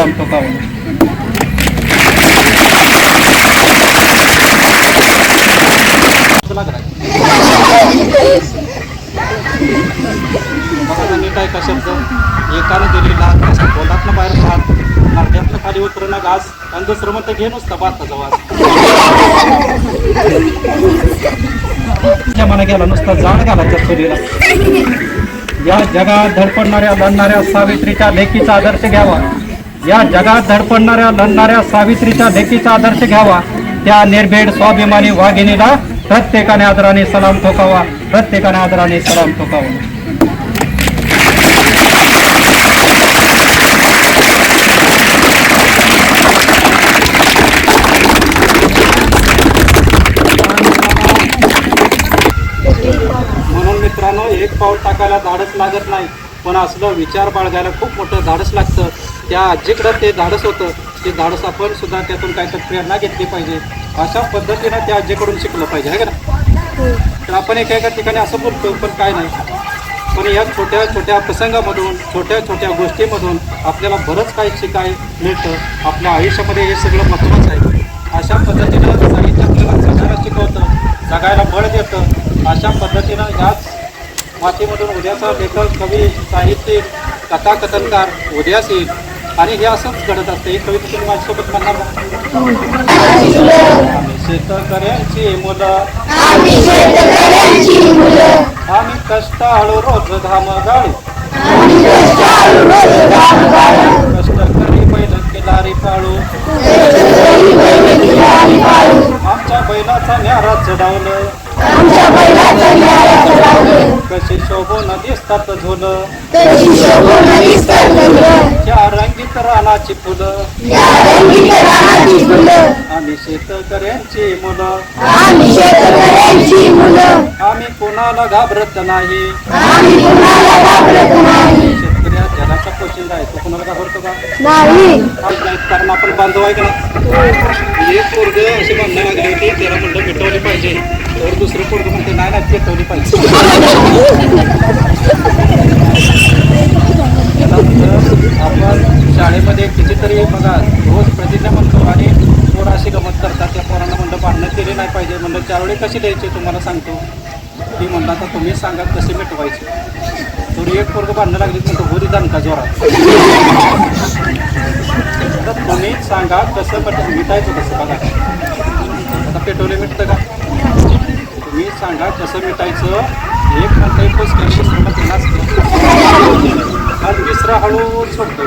सलाम ठोकावा बघा नीट आहे का शब्द एकानं दिलेला असा पोलातनं बाहेर भात नाट्यातनं खाली उतरणं घास आणि दुसरं म्हणतं घे नुसतं भाताचा वास त्या मना गेला नुसता जाड घालायचा चुलीला या जगात धडपडणाऱ्या लढणाऱ्या सावित्रीच्या लेखीचा आदर्श घ्यावा. या जगात धडपडणाऱ्या लढणाऱ्या सावित्रीच्या लेखीचा आदर्श घ्यावा. त्या निर्भेड स्वाभिमानी वाघिणीला प्रत्येकाने आदराने सलाम ठोकावा. प्रत्येकाने आदराने सलाम ठोकावा. म्हणून मित्रांनो एक पाऊल टाकायला धाडस लागत नाही. पण असलं विचार बाळगायला खूप मोठं धाडस लागतं. त्या आजीकडं ते धाडस होतं ते धाडस आपण सुद्धा त्यातून काहीतरी प्रेरणा घेतली पाहिजे. अशा पद्धतीनं त्या आजीकडून शिकलं पाहिजे आहे का ना तर आपण एका एका ठिकाणी असं बोलतो पण काय नाही. पण या छोट्या छोट्या प्रसंगामधून छोट्या छोट्या गोष्टीमधून आपल्याला बरंच काही शिकाय मिळतं. आपल्या आयुष्यामध्ये हे सगळं महत्त्वाचं आहे. अशा पद्धतीनं साहित्य आपल्याला जगायला शिकवतं जगायला बळ देतं अशा पद्धतीनं याच मातीमधून उद्याचा लेखक कवी साहित्यिक कथाकथनकार उद्यास येईल. आणि हे असंच घडत असतं. ही कविता तुम्ही माझ्यासोबत म्हणणार? आम्ही शेतकऱ्यांची मुलं. आम्ही कष्टाळू रोज घाम गाळू. कष्टकरी बैल किनारी पाळू. आमच्या बैलाचा न्यारा चढावलं कशी शोभून दिसतात झोलं. रानाची फुलं. आम्ही शेतकऱ्यांची मुलं. आम्ही कोणाला घाबरत नाही. शेतकरी हा जगाचा पोशिंदा आहे. तो कोणाला घाबरतो का? नाही. आज कारण आपण बांधव आहे का नाही? एक पोरग अशी बांधणं लागली होती त्याला म्हणलं मिटवली पाहिजे. तर दुसरं पोरग म्हणते नाही नाही पेटवली पाहिजे त्यानंतर आपण शाळेमध्ये कितीतरी बघा रोज प्रतिज्ञा म्हणतो आणि पोरं अशी गमत करतात त्या पोरांना म्हणलं भांडणं केली नाही पाहिजे म्हणलं चारोळे कशी द्यायचे तुम्हाला सांगतो. ती म्हणला तर तुम्ही सांगा कसे मिटवायचे. थोडी एक पोरग बांधणं लागली म्हणतो होती दणका जोरात. तर तुम्ही सांगा कसं पट मिटायचं कसं बघा. आता पेटवले मिटतं का? तुम्ही सांगा कसं मिटायचं. एक म्हणतंय काही दुसरं म्हणतंय नाचतं आणि तिसरा हळूहळू सोडतोय